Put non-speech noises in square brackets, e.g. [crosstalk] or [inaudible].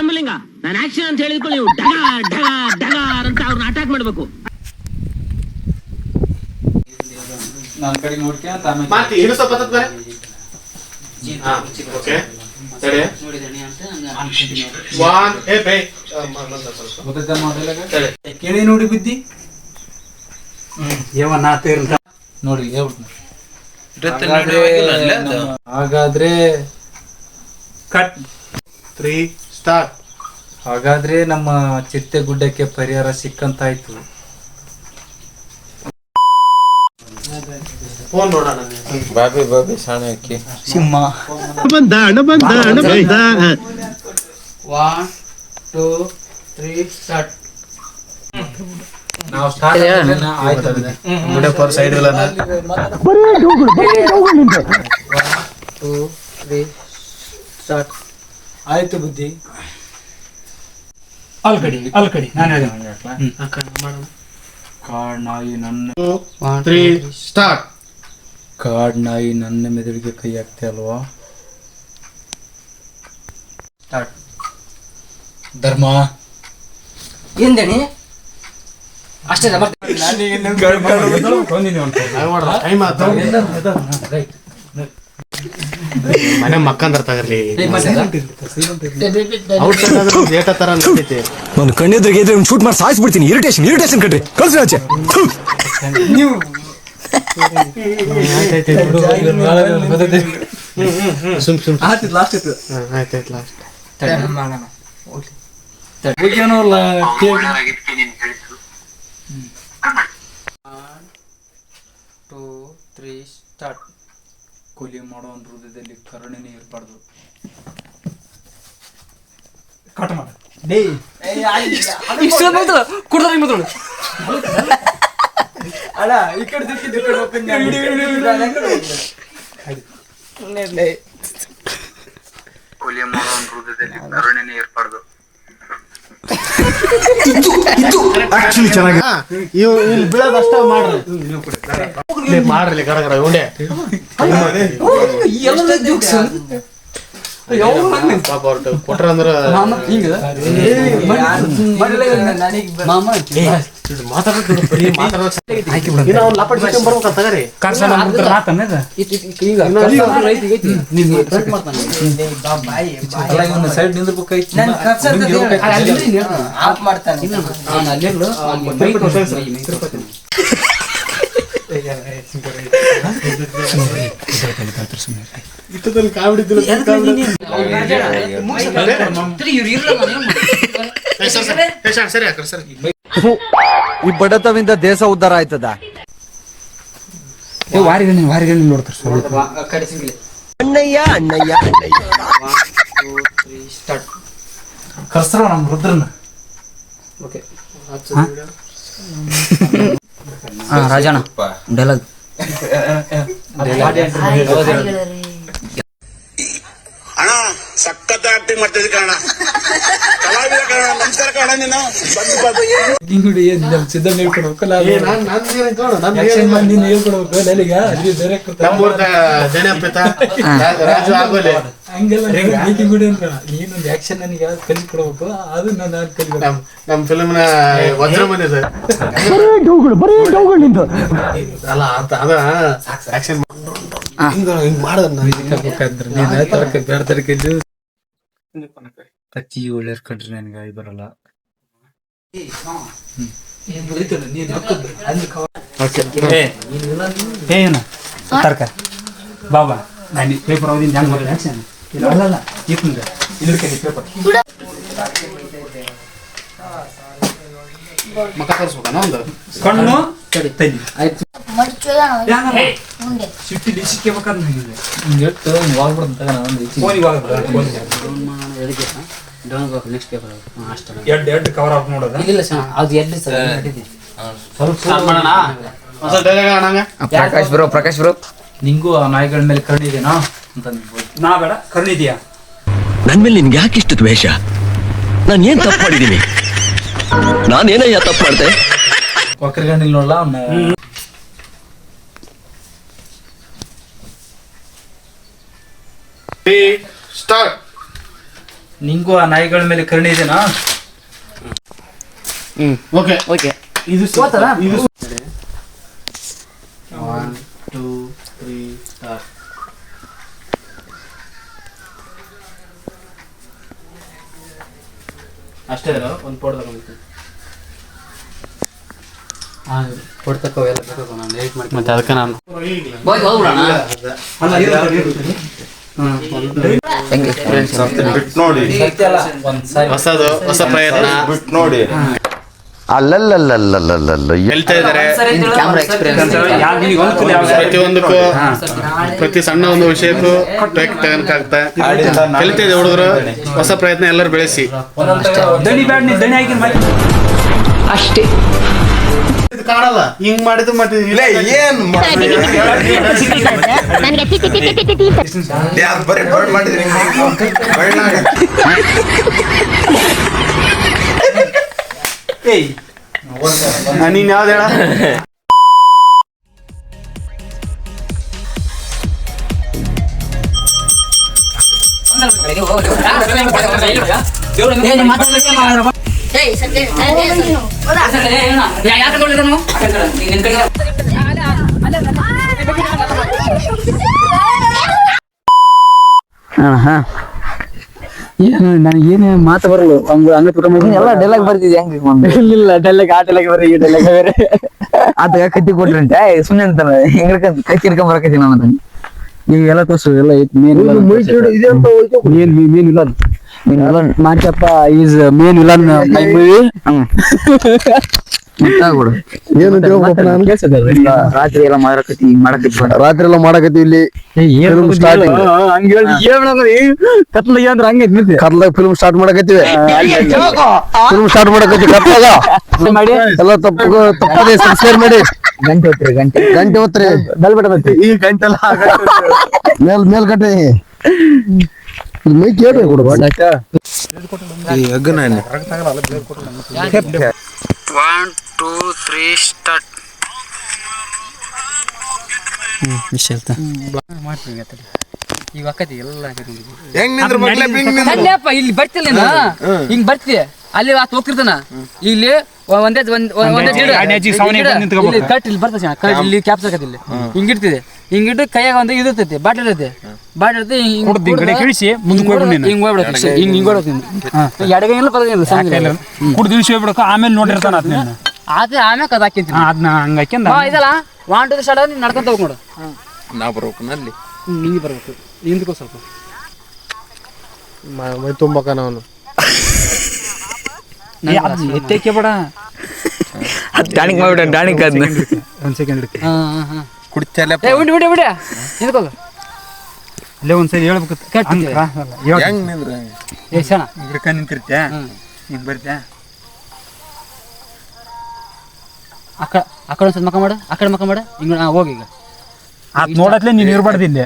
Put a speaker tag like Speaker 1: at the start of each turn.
Speaker 1: ಶಂಭಲಿಂಗ ನಾನು ಆಕ್ಷನ್ ಅಂತ ಹೇಳಿದ್ಕೊಂಡು ನೀವು ಡಗಾರ್ ಡಗಾರ್ ಡಗಾರ್ ಅಂತ ಅವ್ರನ್ನ ಅಟ್ಯಾಕ್ ಮಾಡ್ಬೇಕು.
Speaker 2: ನನ್ನ ಕಡೆ ನೋಡ್ಕೊಂತ ಆಮೇಲೆ
Speaker 3: ಮಾತಿ ಇನ್ನು ಸ್ವಲ್ಪ ಹತ್ತತ್ ಬೇರೆ ಹಾ ಓಕೆ. ತಡೆ ಒನ್ ಏ ಬೇ
Speaker 2: ಮೊದಲಾಗ ಕೇಳಿ ನೋಡಿ ಬುದ್ಧಿ. ಏವ ನಾ ನೋಡಿ ಹಾಗಾದ್ರೆ ಕಟ್
Speaker 3: ತ್ರೀ ಸ್ಟಾರ್ಟ್
Speaker 2: ಹಾಗಾದ್ರೆ ನಮ್ಮ ಚಿತ್ತೆ ಗುಡ್ಡಕ್ಕೆ ಪರಿಹಾರ ಸಿಕ್ಕಂತಾಯ್ತು.
Speaker 3: ಫೋನ್ ನೋಡೋಣ
Speaker 4: ಬಾಬಿ ಬಾಬಿ ಸಾಣಕ್ಕೆ ಹಾಕಿ
Speaker 2: ಸಿಂಹ.
Speaker 5: ಬಂದ ಹಣ ಬಂದ ಹಣ ಬಂದ
Speaker 2: ಒನ್ ಟೂ ತ್ರೀ ಸ್ಟಾರ್ಟ್ ನಾವು ಸ್ಟಾರ್ಟ್ ಆಯ್ತು
Speaker 3: ಸೈಡ್ ಇಲ್ಲ
Speaker 2: ಟೂ ತ್ರೀ ಸ್ಟಾರ್ಟ್ ಆಯ್ತು ಬುದ್ಧಿ. ಅಲ್ಕಡಿ ಅಲ್ಕಡಿ ನಾನು ಕಾಡ್ ನಾಯಿ ನನ್ನ
Speaker 3: ತ್ರೀ ಸ್ಟಾರ್ಟ್.
Speaker 2: ಕಾಡ್ ನಾಯಿ ನನ್ನ ಮೆದುಳಿಗೆ ಕೈ ಹಾಕ್ತೆ ಅಲ್ವಾ? ಸ್ಟಾರ್ಟ್. ಧರ್ಮ.
Speaker 1: ಎಂದಣಿ ಅಷ್ಟೇ
Speaker 3: ಬರ್ತೀನಿ ಆತ. ಮನೆ ಮಕ್ಕಂದ್ರಲ್ಲಿ ಏಟ ತರ ನಡೀತಿ
Speaker 6: ನಾನು ಕಣ್ಣೆದ್ರಿಗೆ ಇದ್ರೆ ಶೂಟ್ ಮಾಡಿ ಸಾಯಿಸ್ಬಿಡ್ತೀನಿ. ಇರಿಟೇಷನ್ ಇರಿಟೇಷನ್ ಕಟ್ರಿ ಕಳ್ಸಿ ಆಚೆ ಥು.
Speaker 3: ಸುಮ್ ಸುಮ್.
Speaker 2: ಲಾಸ್ಟ್ ಇತ್ತು
Speaker 3: ಆಯ್ತಾಯ್ತು ಲಾಸ್ಟ್
Speaker 2: ಟೂ ತ್ರೀ ಸ್ಟಾರ್ಟ್ ಕೊಲಿ ಮಾಡೋ ಹೃದಯದಲ್ಲಿ ಕರುಣೆನೇ ಇರಬಾರ್ದು ಕಟ್ ಮಾಡ. ಡೇ ಅಲ್ಲ ಈ ಕಡೆ ದಿಕ್ಕಿದ್ದು ಈ ಕಡೆ ಕೊಲಿ ಮಾಡೋ ಹೃದಯದಲ್ಲಿ ಕರುಣೆನೇ ಇರಬಾರ್ದು
Speaker 3: ಇವ್ ಇಲ್ಲಿ ಬೀಳೋದು ಅಷ್ಟ ಮಾಡ್ರಿ. ಮಾಡ್ರಿ ಗಡ ಗಡ ಉಂಡೆ. ಕೊಟ್ರ ಅಂದ್ರ ಇದು ಕಾಮಿಡಿ ಸರಿ ಹಾಕ್ರಿ ಸರಿ
Speaker 6: ಈ ಬಡತವಿಂದ ದೇಶ ಉದ್ಧಾರ ಆಯ್ತದ?
Speaker 2: ವಾರಿಗಳನ್ನ ವಾರಿಗಳನ್ನ ನೋಡ್ತಾರೆ
Speaker 5: ಅಣ್ಣಯ್ಯ ಅಣ್ಣಯ್ಯ ಅಣ್ಣಯ್ಯ.
Speaker 2: ಕರ್ಸ್ರ ನಮ್ಮ ರುದ್ರನ
Speaker 1: ರಾಜಣ್ಣ. ಡೈಲಾಗ್ [laughs]
Speaker 7: ಅಣ್ಣ ಸಖತ್ ಆಕ್ಟಿಂಗ್ ಮಾಡ್ತಿದ್ದೆ ಕಾರಣ ಕಲಾವಿದ ಕಾರಣ ನಮಸ್ಕಾರ ಕಾರಣ ನೀನು. ಬಂದು
Speaker 2: ಹಿಂಗುಡಿ
Speaker 3: ನಾನ್ ನೀನು
Speaker 2: ಹೇಳ್ಕೊಡ್ಬೇಕು? ನನಗೆ ಅಲ್ಲಿ ಡೈರೆಕ್ಟ್
Speaker 3: ರಾಜು ಆಗೋಲೆ.
Speaker 2: ಹಂಗೆಲ್ಲ ಮೇಕಿಂಗ್ ಗುಡಿ ಅಂತ ನೀನೊಂದು ಆಕ್ಷನ್ ನನಗೆ ಯಾವ್ದು ಕಲಿಸ್ಕೊಡ್ಬೇಕು ಅದು ನಾನು ನಾನು ಕಲಿಬೇಕು
Speaker 3: ನಮ್ ನಮ್ ಫಿಲ್ಮ್ನ ವಜ್ರ ಮನೆ ಸರ್. ಅಲ್ಲ ಅದ ಅದ ಆಕ್ಷನ್ ಹಿಂಗ ಹಿಂಗ್ ಮಾಡೋದನ್ನ
Speaker 2: ನೀನು ತರಕ ಬೇಡ ತರಕಿದ್ದು ಕತ್ತಿ ಒಳ್ಳೆಯರ್ ಕಂಡ್ರೆ ನನಗೆ ಗಾಳಿ ಬರಲ್ಲ. ತರ್ಕ. ಬಾಬಾ ನಾನು ಪೇಪರ್ ಓದಿನ ಹೆಂಗ್ ಬರಲ್ಲ ಆಕ್ಷನ್ ಇಲ್ಲ ಅಲ್ಲಲ್ಲ ಇತ್ತಂದ ಇದ್ರ ಕೈ ಪೇಪರ್
Speaker 3: ಮಕ್ಕ ತೋರಿಸ್ಬೇಕನ ಒಂದು?
Speaker 2: ಕಣ್ಣು? ತಲ್ಲಿ
Speaker 8: ಮುಂದೆ
Speaker 2: ಸಿಟ್ಟಿಲಿ ಸಿಕ್ಕಬೇಕಂತ ನನಗೆ ಎಷ್ಟು ಫೋನಿಗೆ
Speaker 1: ನೆಕ್ಸ್ಟ್ ಪೇಪರ್ ಅಷ್ಟೇ
Speaker 2: ಎಡ್ ಎಡ್ ಕವರ್ ಆಫ್ ನೋಡೋದ?
Speaker 1: ಇಲ್ಲ ಸರ್ ಅದು ಎಲ್ಲಿ ಸರ್?
Speaker 3: ಸರ್ ಮಾಡೋಣ?
Speaker 1: Prakash bro Prakash bro.
Speaker 2: ನಿಂಗೂ ಆ ನಾಯಿಗಳ ಮೇಲೆ ಕರ್ಣಿದೇನಾ ಇದೆನಾ ಅಂತ. ನಾ ಬೇಡ ಕರ್ಣಿದೀಯಾ ಇದೆಯಾ?
Speaker 6: ನನ್ ಮೇಲೆ ನಿನ್ಗೆ ಯಾಕೆ ಇಷ್ಟು ದ್ವೇಷ? ನಾನು ಏನ್ ತಪ್ಪು ಮಾಡಿದೀನಿ? ನಾನೇನಯ್ಯ ತಪ್ಪು ಮಾಡ್ದೆ?
Speaker 2: ಒಕ್ಕರ್ಗಣ್ಣಿಲ್ ನೋಡಲ್ಲ
Speaker 3: ಸ್ಟಾರ್ಟ್
Speaker 2: ನಿಂಗೂ ಆ ನಾಯಿಗಳ ಮೇಲೆ ಕರುಣೆ ಇದೆನಾ?
Speaker 3: ಓಕೆ
Speaker 1: ಓಕೆ
Speaker 3: ಇದು? ಇದು ಒನ್ ಟೂ ತ್ರೀ ಸ್ಟಾರ್ಟ್ ಅಷ್ಟೇ ಇರೋ ಒಂದು ಫೋಟೋ ತಗೊಂಡಿದ್ದೀನಿ ಮತ್ತೆ ಅದಕ್ಕೆ ನಾನು
Speaker 1: ಹೋಗ್ಬಿಡೋಣ.
Speaker 4: ನೋಡಿ
Speaker 3: ಹೊಸದು ಹೊಸ ಪ್ರಯತ್ನ
Speaker 4: ಬಿಟ್ ನೋಡಿ
Speaker 3: ಇದ್ದಾರೆ? ಪ್ರತಿಯೊಂದಕ್ಕೂ, ಪ್ರತಿ ಸಣ್ಣ ಒಂದು ವಿಷಯಕ್ಕೂ ಟೇಕ್ ತಗೊಂಡ್ಕಾಗ್ತಾ ಕಲಿತಾ ಹುಡುಗರು, ಹೊಸ ಪ್ರಯತ್ನ ಎಲ್ಲರೂ ಬೆಳೆಸಿ.
Speaker 1: ಅಷ್ಟೇ.
Speaker 3: ಕಾಣಲ್ಲ ಹಿಂಗ್ ಮಾಡಿದ್ದು ಮತ್ತೆ
Speaker 4: ಇಲ್ಲ ಏನ್
Speaker 8: ನನಗೆ ತಿ ತಿ ತಿ ತಿ ತಿ ತಿ ತಿ
Speaker 4: ಯಾರು ಬರೀ ಬರ್ಡ್ ಮಾಡಿದ್ರಿ ಬಣ್ಣಾಗ
Speaker 2: ಏಯ್
Speaker 3: ನೀನ್ ಯಾವ್ದು ಹೇಳ
Speaker 8: ಏಯ್ ಸತ್ಯ
Speaker 2: ಏನು ನನಗೆ ಏನು ಮಾತು ಬರಲ್ಲ ಹಂಗ ಹಂಗ ತುಟ
Speaker 9: ಎಲ್ಲ ಡೈಲಾಗ್ ಬರ್ತಿದ್ದೆ ಹೆಂಗ್
Speaker 2: ಇಲ್ಲ ಡೈಲಾಗ್ ಆ ಡೈಲಾಗ್ ಬರೀ ಈ ಡೈಲಾಗ್ ಬೇರೆ
Speaker 9: ಆತ ಕತ್ತಿ ಕೊಟ್ರಂತೆ ಸುಮ್ಮನೆ ಅಂತಾನ ಹೆಂಗ್ ಕತ್ತಿ ಹಿಡ್ಕೊಂಡ್ ಬರಕತ್ತೀನಿ ನಾನು
Speaker 2: ಈಗ ಎಲ್ಲ ತೋರ್ಸು ಎಲ್ಲ ಐತಿ main main main villain Manchappa is main villain my
Speaker 9: movie
Speaker 5: ಏನು
Speaker 9: ರಾತ್ರಿ ಎಲ್ಲ ಮಾಡಕತ್ತಿ ಮಾಡಕತ್ತಿ
Speaker 5: ರಾತ್ರಿ ಎಲ್ಲ ಮಾಡಕತ್ತೀವಿ ಇಲ್ಲಿ. starting.
Speaker 2: ಹಂಗ ಕತ್ಲಾಗ ಅಂದ್ರೆ ಹಂಗೆ ನಿಂತೆ
Speaker 5: ಕರ್ಲಾಗ ಫಿಲ್ಮ್ ಸ್ಟಾರ್ಟ್ ಮಾಡಕತ್ತೀವಿ. ಫಿಲ್ಮ್ ಸ್ಟಾರ್ಟ್ ಮಾಡಕತ್ತೀವಿ ಕತ್ಲಾಗ.
Speaker 2: ಮಾಡಿ.
Speaker 5: ಎಲ್ಲ ತಪ್ಪು ತಪ್ಪದೆ ಸಬ್ಸ್ಕ್ರೈಬ್ ಮಾಡಿ.
Speaker 9: ಗಂಟೆ ಹೊತ್ರಿ ಗಂಟೆ.
Speaker 5: ಗಂಟೆ ಹೊತ್ರಿ
Speaker 2: ಮತ್ತೆ
Speaker 5: ಈ ಗಂಟೆ ಮೇಲ್ ಮೈ ಕೇಳ್ರಿ ಕೊಡು
Speaker 1: ಅಲ್ಲಪ್ಪ ಇಲ್ಲಿ ಬರ್ತಿಲ್ಲ ಹಿಂಗ್ ಬರ್ತಿ. ಅಲ್ಲಿ ಆತ್ ಹೋಗ್ತಿರ್ತಾನ ಇಲ್ಲಿ ಒಂದೇ ಒಂದ್ ಕಟ್ ಇಲ್ಲಿ ಬರ್ತದೆ ಕಟ್ ಇಲ್ಲಿ ಕ್ಯಾಪ್ಸ್ ಆಗತ್ತೆ ಇಲ್ಲಿ. ಹಿಂಗ್ ಇಡ್ತಿದೆ ಹಿಂಗ್ ಇಟ್ಟು ಕೈಯಾಗ ಒಂದು ಇದು ಇರ್ತೈತಿ ಬಾಟಲ್ ಇರ್ತೈತಿ. ಇರ್ತೈತಿ ಹಿಂಗ್
Speaker 2: ಕಡೆ ಕಿಳಿಸಿ ಮುಂದಕ್ಕೆ ಹೋಗ್ಬಿಡು ನೀನು.
Speaker 1: ಹಿಂಗ್ ಹೋಗ್ಬಿಡಕ್ಕೆ ಹಿಂಗೆ ಹಿಂಗ್ ಹಿಂಗ್ ಹೋಗ್ಬಿಡಕ್ಕೆ ಎಡಗೈ ಇಲ್ಲ ಪದಗೈ
Speaker 2: ಕುಡ್ದು ಇಳಿಸಿ ಆಮೇಲೆ ನೋಡಿರ್ತಾನ ಅದ್ ನೀನು
Speaker 1: ಆದ್ರೆ ಆಮ್ಯಾಕ ಅದ್ ಹಾಕಿಂತೀನಿ
Speaker 2: ಅದನ್ನ ಹಂಗ ಹಾಕ್ಯಂದ
Speaker 1: ಇದಲ್ಲ ವಾನ್ ಟು ನೀನು ನಡ್ಕೊಂತ ಹೋಗ್ ನೋಡು.
Speaker 4: ನಾ
Speaker 1: ಹಿಂಗೆ ಬರ್ಬೇಕು ಹಿಂದಕ್ಕೂ ಸ್ವಲ್ಪ.
Speaker 5: ಮೈ ತುಂಬಕ ಅವನು
Speaker 2: ಎತ್ತೇಕೆ ಬೇಡ.
Speaker 9: ಟಾಣಿಕ್ ಮಾಡ್ಬಿಡ ಟಾಣಿಕ್ ಅದನ್ನ
Speaker 2: ಒಂದ್ ಸೆಕೆಂಡ್
Speaker 4: ಕುಡ್ತಲ್ಲ
Speaker 1: ಬಿಡಿ ಬಿಡಿ ಹಿಂದಕ್ಕೆ ಹೋಗು
Speaker 2: ಅಲ್ಲೇ ಒಂದ್ಸರಿ ಹೇಳ್ಬೇಕು.
Speaker 1: ಕಟ್ಟಿ.
Speaker 4: ಹೆಂಗ್ ನಿಂದ್ರ?
Speaker 1: ಏ ಸಣ್ಣ.
Speaker 2: ಗಿಡಕ ನಿಂತಿರ್ತೆ ಹಿಂಗ್ ಬರ್ತೆ
Speaker 1: ಆ ಕಡೆ ಆ ಕಡೆ ಒಂದ್ಸಲ ಮಕ ಮಾಡು ಆ ಕಡೆ ಮಕ್ಕ ಮಾಡು. ಹಿಂಗ ಹೋಗಿ ಈಗ.
Speaker 2: ನೋಡತ್ಲೆ ನೀನ್ ಇರ್ಬಾರ್ದು ಇಲ್ಲಿ.